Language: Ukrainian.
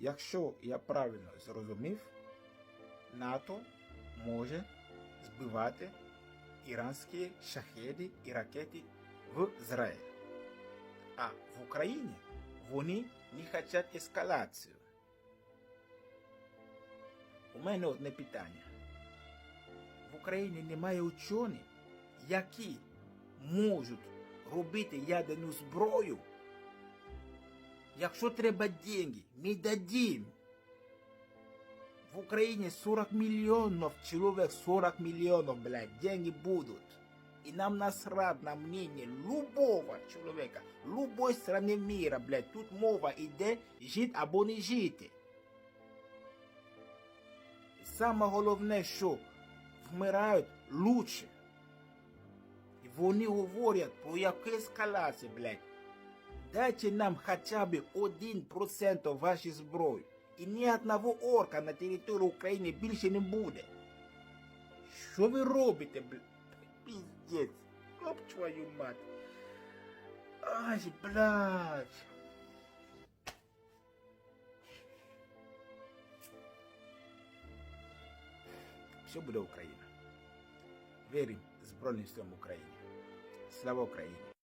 якщо я правильно зрозумів, НАТО може збивати іранські шахеди і ракети в Ізраїль. А в Україні вони не хочуть ескалацію. У мене одне питання. В Україні немає учених, які можуть робити ядерну зброю. Якщо треба деньги, ми дадим. В Украине 40 миллионов человек, 40 миллионов, блядь, деньги будут. И нам насрать на мнение любого человека, любой страны мира, блядь. Тут мова іде жити або не жити. І саме головне, що вмирають лучше. І вони говорять про яку ескалацію, блядь. Дайте нам хоча б 1% вашої зброї. І ні одного орка на території України більше не буде. Що ви робите, блядь? Піздець. Оп, твою мать. Ай, блядь. Все буде Україна. Віримо Збройним силам України. Слава Україні!